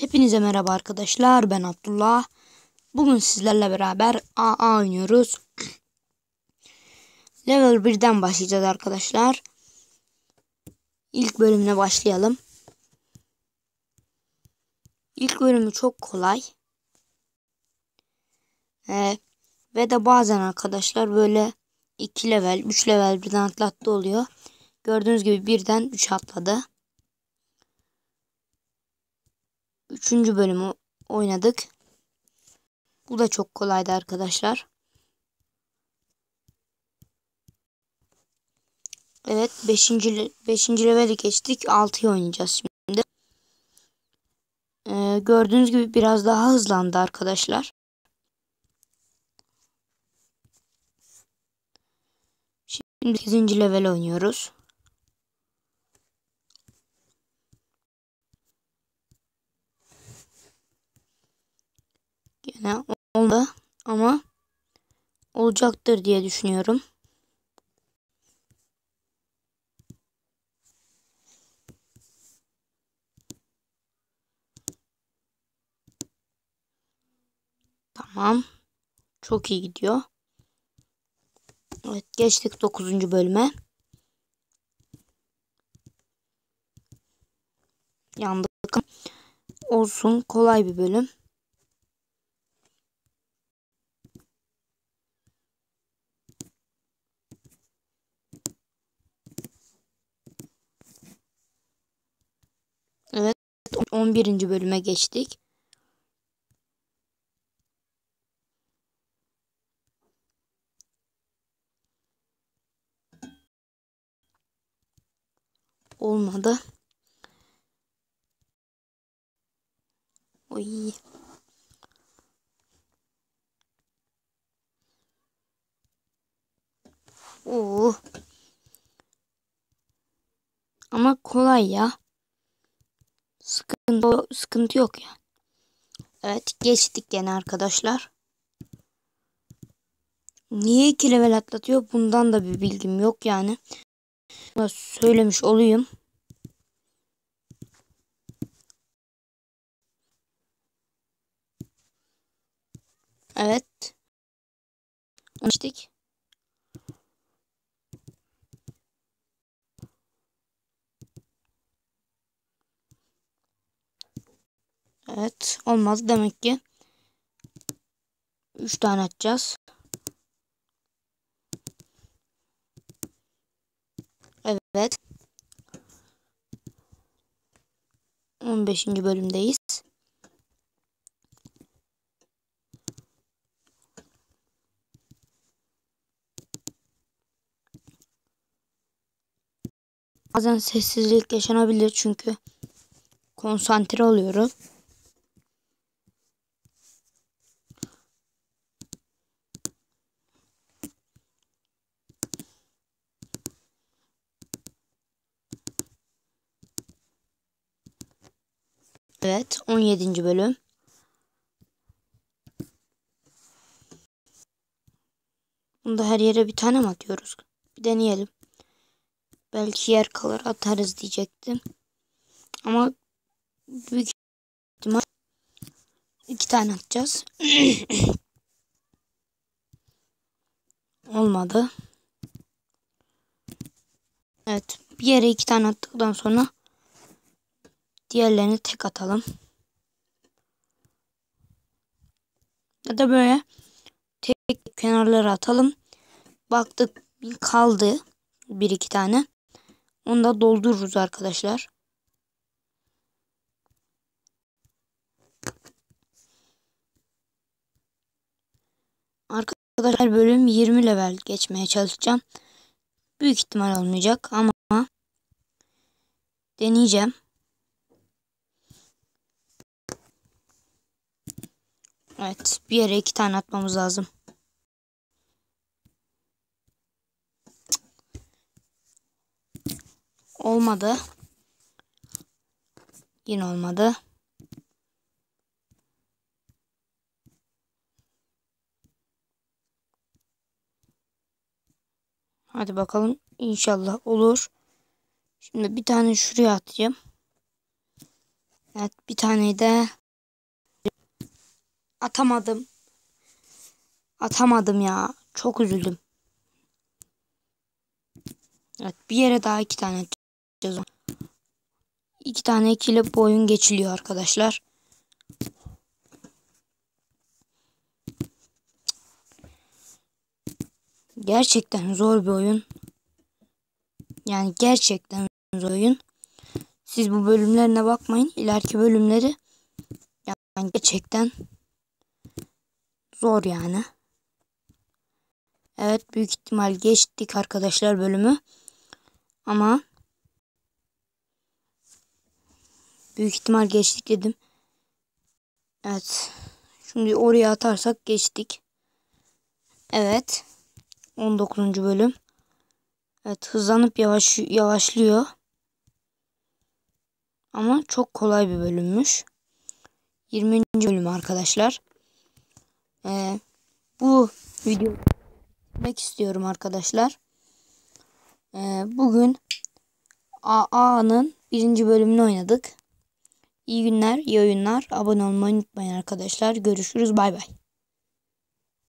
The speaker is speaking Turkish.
Hepinize merhaba arkadaşlar. Ben Abdullah. Bugün sizlerle beraber AA oynuyoruz. Level 1'den başlayacağız arkadaşlar. İlk bölümüne başlayalım. İlk bölümü çok kolay. Ee, ve de bazen arkadaşlar böyle 2 level, 3 level birden atlattı oluyor. Gördüğünüz gibi birden 3 atladı. Üçüncü bölümü oynadık. Bu da çok kolaydı arkadaşlar. Evet 5. 5. leveli geçtik. 6'yı oynayacağız şimdi. Ee, gördüğünüz gibi biraz daha hızlandı arkadaşlar. Şimdi 8. level oynuyoruz. Gene oldu ama olacaktır diye düşünüyorum. Tamam. Çok iyi gidiyor. Evet geçtik 9. bölüme. Yandık. Olsun kolay bir bölüm. Evet 11. bölüme geçtik. Olmadı. Oy. Oo. Ama kolay ya. Sıkıntı, sıkıntı yok ya. Evet geçtik gene arkadaşlar. Niye iki level atlatıyor? Bundan da bir bilgim yok yani. Söylemiş olayım. Evet. Geçtik. Evet. Olmaz demek ki. 3 tane atacağız. Evet. 15. bölümdeyiz. Bazen sessizlik yaşanabilir çünkü konsantre oluyorum. Evet 17. bölüm. Bunda her yere bir tane mi atıyoruz? Bir deneyelim. Belki yer kalır atarız diyecektim. Ama büyük ihtimal iki tane atacağız. Olmadı. Evet. Bir yere iki tane attıktan sonra diğerlerini tek atalım. Ya da böyle tek kenarlara atalım. Baktık kaldı bir iki tane. Onu da doldururuz arkadaşlar. Arkadaşlar bölüm 20 level geçmeye çalışacağım. Büyük ihtimal olmayacak ama deneyeceğim. Evet bir yere iki tane atmamız lazım. Olmadı. Yine olmadı. Hadi bakalım. İnşallah olur. Şimdi bir tane şuraya atayım. Evet bir tane de atamadım. Atamadım ya. Çok üzüldüm. Evet bir yere daha iki tane atacağız. İki tane ikili bu oyun geçiliyor arkadaşlar. Gerçekten zor bir oyun. Yani gerçekten zor oyun. Siz bu bölümlerine bakmayın. İleriki bölümleri yani gerçekten zor yani. Evet büyük ihtimal geçtik arkadaşlar bölümü. Ama büyük ihtimal geçtik dedim. Evet. Şimdi oraya atarsak geçtik. Evet. 19. bölüm. Evet hızlanıp yavaş yavaşlıyor. Ama çok kolay bir bölümmüş. 20. bölüm arkadaşlar. Ee, bu video çekmek istiyorum arkadaşlar. Ee, bugün AA'nın birinci bölümünü oynadık. İyi günler, iyi oyunlar. Abone olmayı unutmayın arkadaşlar. Görüşürüz. Bay bay.